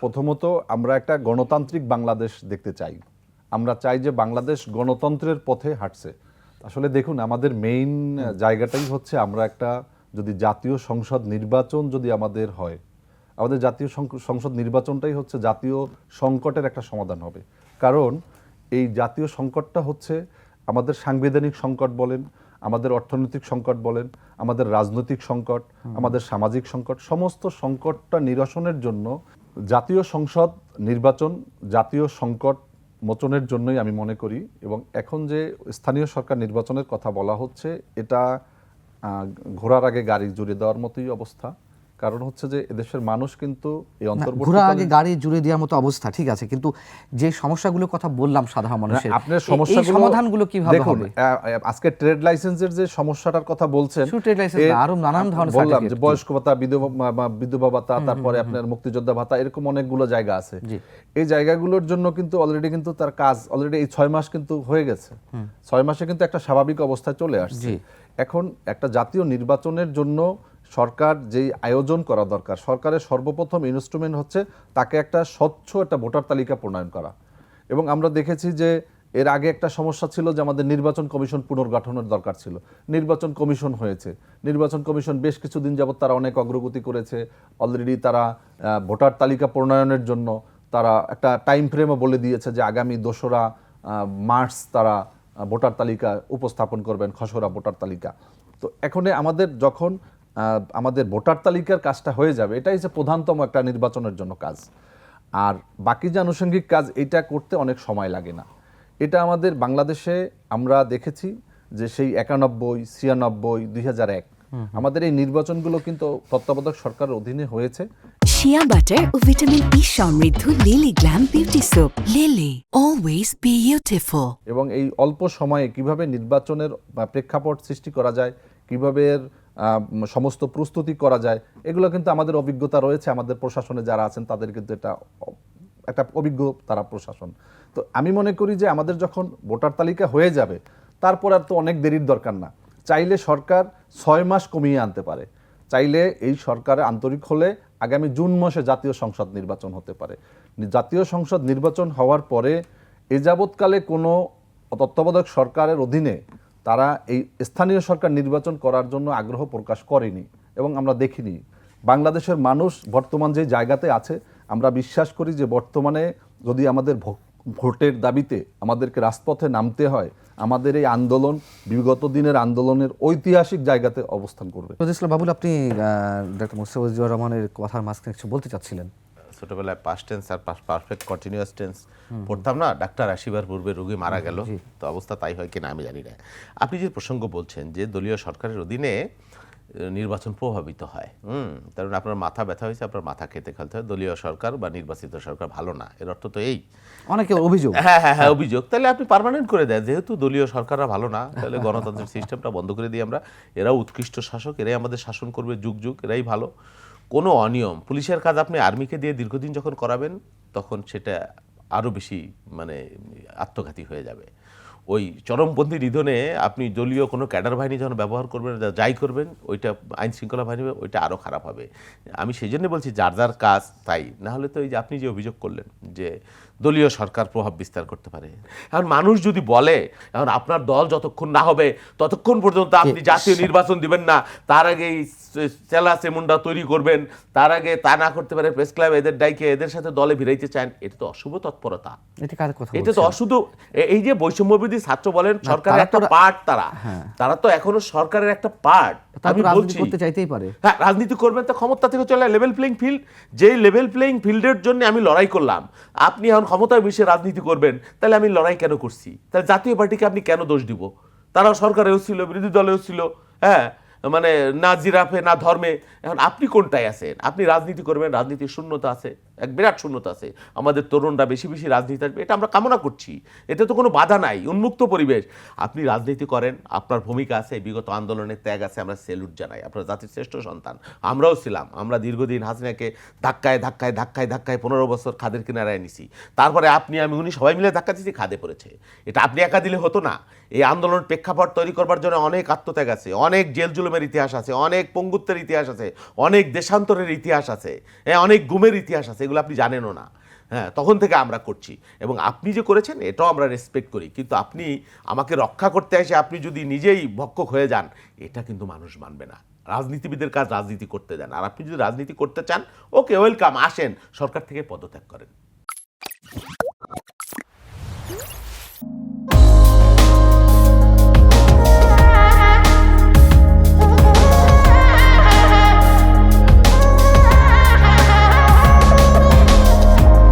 প্রথমত আমরা একটা গণতান্ত্রিক বাংলাদেশ দেখতে চাই। আমরা চাই যে বাংলাদেশ গণতন্ত্রের পথে হাঁটছে। আসলে দেখুন আমাদের মেইন জায়গাটাই হচ্ছে আমরা একটা যদি জাতীয় সংসদ নির্বাচন যদি আমাদের হয় আমাদের জাতীয় সংসদ নির্বাচনটাই হচ্ছে জাতীয় সংকটের একটা সমাধান হবে। কারণ এই জাতীয় সংকটটা হচ্ছে আমাদের সাংবিধানিক সংকট বলেন আমাদের অর্থনৈতিক সংকট বলেন আমাদের রাজনৈতিক সংকট আমাদের সামাজিক সংকট সমস্ত সংকটটা নিরসনের জন্য জাতীয় সংসদ নির্বাচন, জাতীয় সংকট মোচনের জন্যই আমি মনে করি এবং এখন যে স্থানীয় সরকার নির্বাচনের কথা বলা হচ্ছে, এটা ঘোরার আগে গাড়ি জুড়ে দেওয়ার মতোই অবস্থা। কারণ হচ্ছে যে এদেশের মানুষ কিন্তু এই না, ঘোড়া আগে গাড়ি জুড়ে দেওয়ার মতো অবস্থা ঠিক আছে কিন্তু যে সমস্যাগুলোর কথা বললাম সাধারণ মানুষের আপনার সমস্যাগুলো সমাধানগুলো কীভাবে দেখুন আজকে ট্রেড লাইসেন্সের যে সমস্যাটার কথা বলছেন trade license আরও নানান ধরনের বললাম যে বয়স্ক ভাতা বিধবা বিধবা ভাতা তারপরে আপনার মুক্তিযোদ্ধা ভাতা এরকম অনেকগুলো জায়গা আছে। এই জায়গাগুলোর জন্য কিন্তু অলরেডি কিন্তু তার কাজ অলরেডি এই ছয় মাস কিন্তু হয়ে গেছে। ছয় মাসে কিন্তু একটা স্বাভাবিক অবস্থায় চলে আসছে। এখন একটা জাতীয় নির্বাচনের জন্য সরকার যেই আয়োজন করা দরকার, সরকারের সর্বপ্রথম ইনস্ট্রুমেন্ট হচ্ছে তাকে একটা স্বচ্ছ একটা ভোটার তালিকা প্রণয়ন করা। এবং আমরা দেখেছি যে এর আগে একটা সমস্যা ছিল যে আমাদের নির্বাচন কমিশন পুনর্গঠনের দরকার ছিল। নির্বাচন কমিশন হয়েছে। নির্বাচন কমিশন বেশ কিছুদিন যাবত তারা অনেক অগ্রগতি করেছে। অলরেডি তারা ভোটার তালিকা প্রণয়নের জন্য তারা একটা টাইম ফ্রেমও বলে দিয়েছে যে আগামী দোসরা মার্চ তারা ভোটার তালিকা উপস্থাপন করবেন, খসড়া ভোটার তালিকা। তো এখন আমাদের যখন আমাদের ভোটার তালিকার কাজটা হয়ে যাবে। এটাই হচ্ছে প্রধানতম একটা নির্বাচনের জন্য কাজ। আর বাকি যে আনুষঙ্গিক কাজ এটা করতে অনেক সময় লাগে না। এটা আমাদের বাংলাদেশে আমরা দেখেছি যে সেই একানব্বই ছিয়ানব্বই দুই এক আমাদের এই নির্বাচনগুলো কিন্তু তত্ত্বাবধায়ক সরকারের অধীনে হয়েছে। শিয়া বাটার ও ভিটামিন ই সমৃদ্ধ Lily glam beauty soap Lily always beautiful এবং এই অল্প সময়ে কীভাবে নির্বাচনের প্রেক্ষাপট সৃষ্টি করা যায় কীভাবে সমস্ত প্রস্তুতি করা যায়, এগুলো কিন্তু আমাদের অভিজ্ঞতা রয়েছে, আমাদের প্রশাসনে যারা আছেন তাদের কিন্তু এটা একটা অভিজ্ঞ তারা প্রশাসন। তো আমি মনে করি যে আমাদের যখন ভোটার তালিকা হয়ে যাবে, তারপর আর তো অনেক দেরির দরকার না। চাইলে সরকার ছয় মাস কমিয়ে আনতে পারে। চাইলে এই সরকারে আন্তরিক হলে আগামী জুন মাসে জাতীয় সংসদ নির্বাচন হতে পারে। জাতীয় সংসদ নির্বাচন হওয়ার পরে এ যাবৎকালে কোনো তত্ত্বাবধায়ক সরকারের অধীনে তারা এই স্থানীয় সরকার নির্বাচন করার জন্য আগ্রহ প্রকাশ করেনি এবং আমরা দেখিনি। বাংলাদেশের মানুষ বর্তমান যে জায়গাতে আছে, আমরা বিশ্বাস করি যে বর্তমানে যদি আমাদের ভোটের দাবিতে আমাদেরকে রাজপথে নামতে হয়, আমাদের এই আন্দোলন বিগত দিনের আন্দোলনের ঐতিহাসিক জায়গাতে অবস্থান করবে। বাবুল, আপনি ডক্টর মুস্তাফিজুর রহমানের কথার মাঝখানে কিছু বলতে চাচ্ছিলেন? ছোটবেলায় পাস্ট টেন্স আর পারফেক্ট কন্টিনিউয়াস টেন্স পড়তাম না? ডাক্তার আসিবার পূর্বে রোগী মারা গেল। তো অবস্থা তাই হয় কিনা আমি জানি না। আপনি যে প্রসঙ্গ বলছেন যে দলীয় সরকারের অধীনে নির্বাচন প্রভাবিত হয় হুম? কারণ আপনার মাথা ব্যথা হয়েছে আপনার মাথা খেতে খেলতে হয়। দলীয় সরকার বা নির্বাচিত সরকার ভালো না এর অর্থ তো এই। অনেকে অভিযোগ। হ্যাঁ হ্যাঁ হ্যাঁ অভিযোগ। তাহলে আপনি পার্মানেন্ট করে দেন যেহেতু দলীয় সরকাররা ভালো না তাহলে গণতান্ত্রিক সিস্টেমটা বন্ধ করে দিই আমরা। এরাও উৎকৃষ্ট শাসক এরাই আমাদের শাসন করবে যুগ যুগ এরাই ভালো। কোনো অনিয়ম, পুলিশের কাজ আপনি আর্মিকে দিয়ে দীর্ঘদিন যখন করাবেন, তখন সেটা আরও বেশি মানে আত্মঘাতী হয়ে যাবে। ওই চরমপন্থী নিধনে আপনি দলীয় কোনো ক্যাডার বাহিনী যখন ব্যবহার করবেন যাই করবেন, ওইটা আইন শৃঙ্খলা বাহিনী ওইটা আরও খারাপ হবে। আমি সেই জন্য বলছি, যার যার কাজ, তাই। না হলে তো এই যে আপনি যে অভিযোগ করলেন, যে দলীয় সরকার প্রভাব বিস্তার করতে পারে। এখন মানুষ যদি বলে এখন আপনার দল যতক্ষণ না হবে ততক্ষণ পর্যন্ত আপনি জাতীয় নির্বাচন দিবেন না। তার আগে এই চেলা সেমুন্ডা তৈরি করবেন। তার আগে তা না করতে পারে প্রেস ক্লাব এদের ডাইকে এদের সাথে দলে ভিড়াইতে চান এটা তো অশুভ তৎপরতা। এটা তো? অশুধু এই যে বৈষম্যবিধি ছাত্র বলেন সরকারের একটা পার্ট তারা। হ্যাঁ। তারা তো এখনও সরকারের একটা পার্ট। আমি বলছি করতে চাইতেই পারে। হ্যাঁ রাজনীতি করবেন তো ক্ষমতা থেকে চলে লেভেল প্লেইং ফিল্ড যে লেভেল প্লেইং ফিল্ডের জন্য আমি লড়াই করলাম আপনি এখন ক্ষমতায় বসে রাজনীতি করবেন তাহলে আমি লড়াই কেন করছি? তাহলে জাতীয় পার্টিকে আপনি কেন দোষ দিব? তারা সরকারেও ছিল বিরোধী দলেও ছিল হ্যাঁ মানে না জিরাফে, না ধর্মে, এখন আপনি কোনটায় আছেন? আপনি রাজনীতি করবেন, রাজনীতির শূন্যতা আছে, এক বিরাট শূন্যতা আছে। আমাদের তরুণরা বেশি বেশি রাজনীতি আসবে এটা আমরা কামনা করছি। এতে তো কোনো বাধা নাই, উন্মুক্ত পরিবেশ। আপনি রাজনীতি করেন, আপনার ভূমিকা আছে, বিগত আন্দোলনের ত্যাগ আছে, আমরা সেলুট জানাই, আপনার জাতির শ্রেষ্ঠ সন্তান। আমরাও ছিলাম, আমরা দীর্ঘদিন হাসিনাকে ধাক্কায় ধাক্কায় ধাক্কায় ধাক্কায় পনেরো বছর খাদের কিনারায় নিছি তারপরে আপনি, আমি, উনি সবাই মিলে ধাক্কা দিয়েছি, খাদে পড়েছে। এটা আপনি একা দিলে হতো না। এই আন্দোলন প্রেক্ষাপট তৈরি করবার জন্য অনেক আত্মত্যাগ আছে, অনেক জেল জুলুমের ইতিহাস আছে অনেক পঙ্গুত্বের ইতিহাস আছে অনেক দেশান্তরের ইতিহাস আছে হ্যাঁ, অনেক গুমের ইতিহাস আছে এগুলো আপনি জানেনও না। হ্যাঁ তখন থেকে আমরা করছি এবং আপনি যে করেছেন এটাও আমরা রেসপেক্ট করি। কিন্তু আপনি আমাকে রক্ষা করতে এসে আপনি যদি নিজেই ভক্ষক হয়ে যান এটা কিন্তু মানুষ মানবে না। রাজনীতিবিদের কাজ রাজনীতি করতে দেন। আর আপনি যদি রাজনীতি করতে চান ওকে ওয়েলকাম আসেন সরকার থেকে পদত্যাগ করেন।